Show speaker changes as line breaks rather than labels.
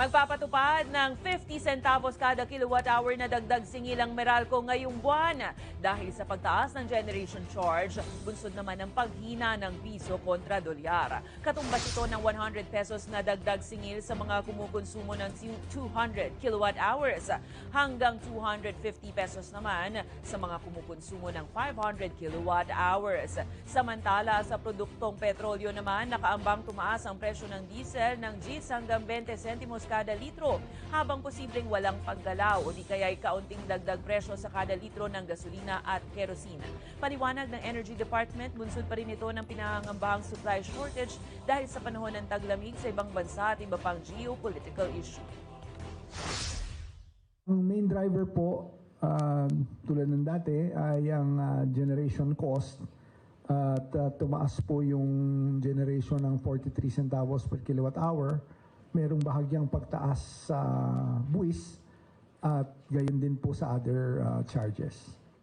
Magpapatupad ng 50 centavos kada kilowatt hour na dagdag singilang Meralco ngayong buwan. Dahil sa pagtaas ng generation charge, bunsod naman ng paghina ng piso kontra dolyar. Katumbas ito ng 100 pesos na dagdag singil sa mga kumukonsumo ng 200 kilowatt hours hanggang 250 pesos naman sa mga kumukonsumo ng 500 kilowatt hours. Samantala sa produktong petrolyo naman, nakaambang tumaas ang presyo ng diesel ng 10 hanggang 20 sentimos kada litro habang posibleng walang paggalaw o di kaya'y kaunting dagdag presyo sa kada litro ng gasolina at kerosina. Paliwanag ng Energy Department, bunsod pa rin ito ng pinangangambahang supply shortage dahil sa panahon ng taglamig sa ibang bansa at iba pang geopolitical issue.
Ang main driver po, ah, tulad ng dati, ay ang ah, generation cost. At ah, tumaas po yung generation ng 43 centavos per kilowatt hour. Merong bahagyang pagtaas sa buwis at gayon din po sa other ah, charges.